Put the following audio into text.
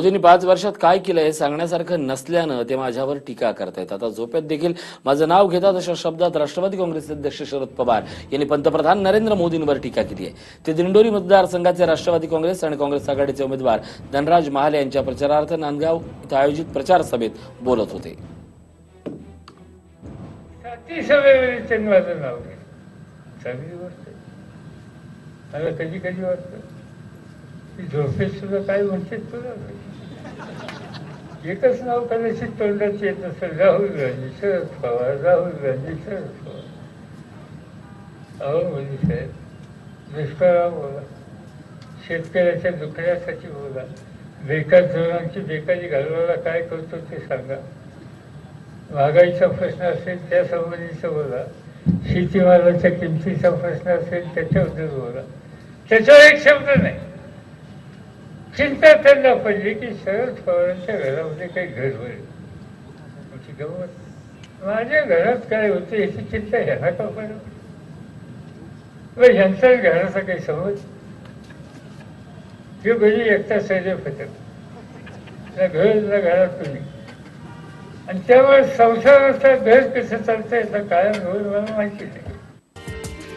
मोदींनी पाच वर्षात काय केलं हे सांगण्यासारखं नसल्यानं ते माझ्यावर टीका करतायत. आता झोपेत देखील माझं नाव घेतात अशा शब्दात राष्ट्रवादी काँग्रेसचे अध्यक्ष शरद पवार यांनी पंतप्रधान नरेंद्र मोदींवर टीका केली आहे. ते दिंडोरी मतदारसंघाचे राष्ट्रवादी काँग्रेस आणि काँग्रेस आघाडीचे उमेदवार धनराज महाले यांच्या प्रचारार्थ नांदगाव इथं आयोजित प्रचार सभेत बोलत होते. मला कधी कधी वाटतं झोपेत सुद्धा काय म्हणते तुला? एकच नाव कदाचित तोंडात येत नसेल राहुल गांधी शरद पवार राहुल गांधी शरद पवार. अहो मोदी साहेब दुष्काळावर बोला. शेतकऱ्याच्या दुखण्यासाठी बोला. बेकार धोरणांची बेकारी घालवायला काय करतो ते सांगा. महागाईचा प्रश्न असेल त्या संबंधीचं बोला. शेतीमालाच्या किमतीचा प्रश्न असेल त्याच्याबद्दल बोला. त्याच्यावर एक शब्द नाही. चिंता त्यांना पडली की शरद पवारांच्या घरामध्ये काही घर होईल तुमची गमत माझ्या घरात काय होते याची चिंता ह्याला का पडलं? ह्यांच्याच घराचा काही समज? हे घरी एकटा सैन्य फटक ना घर ना घरात तुम्ही आणि त्यामुळे संसाराचा घर कसं चालतंय याचा कायम होईल मला माहिती नाही.